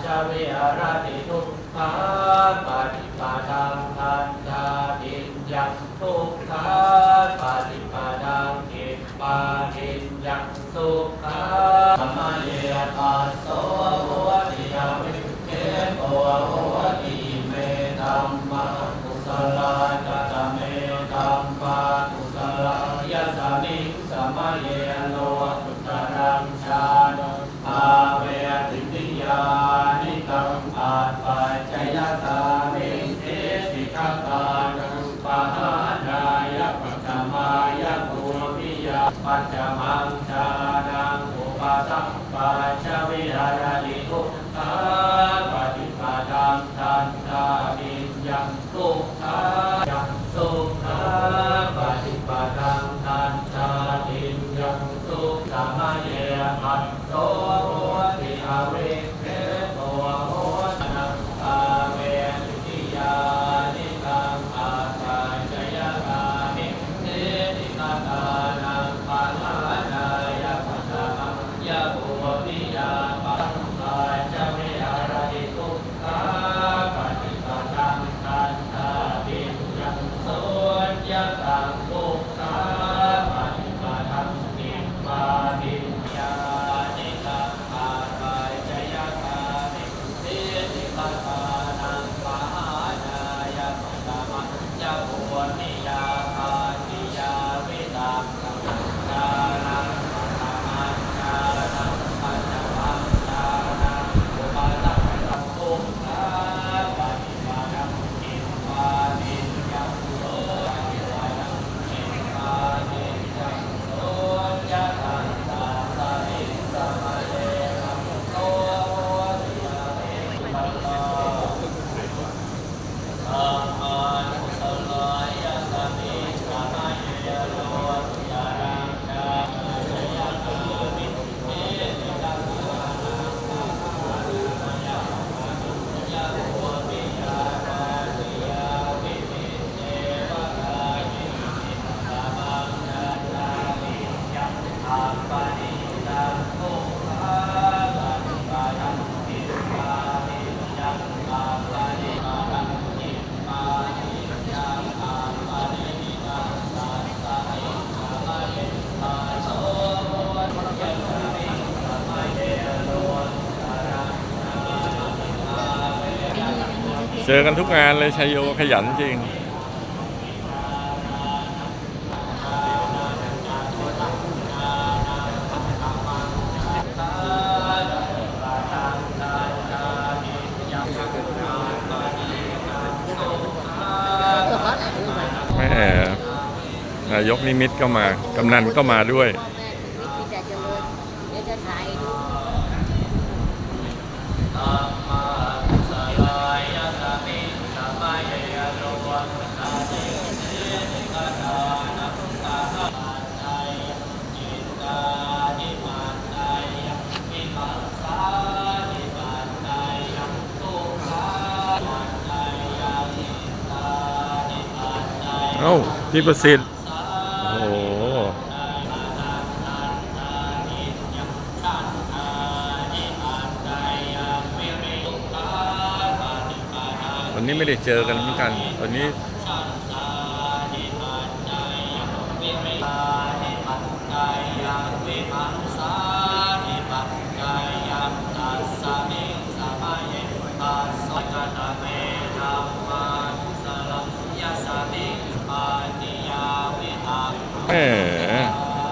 ชาเวิหารติทุกขาปฏิปาทังอันดาตินยังทุกขาปฏิปาทังอิปาติยังสุขาธรรมเยตัสโสโหติยาวิเทโกโหติเมธัมมากุศลกตเมธัมมากุศลายสสมิงสมัยเยโนตุ ปัจจมังชานังอุปสัมปัชวิหารติทุกขาปฏิปาทังทันตาดิยังทุกขายังสุขาปฏิปาทังทันตาดิยังสุขสามเยหัตโตโหติอาเว ติตาตานังปาลานายปัจจมังยะโภวิยาปัญญาวิตังกังจานัง เจอกันทุกงานเลยชัยโยขยันจริง แม่นายกนิมิตก็มา กำนันก็มาด้วย พ่อแม่ถึงวิธีแต่เจริญเดี๋ยวจะถ่ายดู เอ้าพี่ประสิทธิ์โอ้โหวันนี้ไม่ได้เจอกันเหมือนกันวันนี้ตาสเมสมาเยตาสกตาเมตา แหม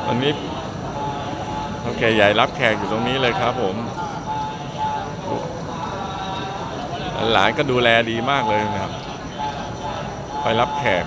วันนี้โอเคใหญ่รับแขกอยู่ตรงนี้เลยครับผมหลานก็ดูแลดีมากเลยนะครับ ไปรับแขก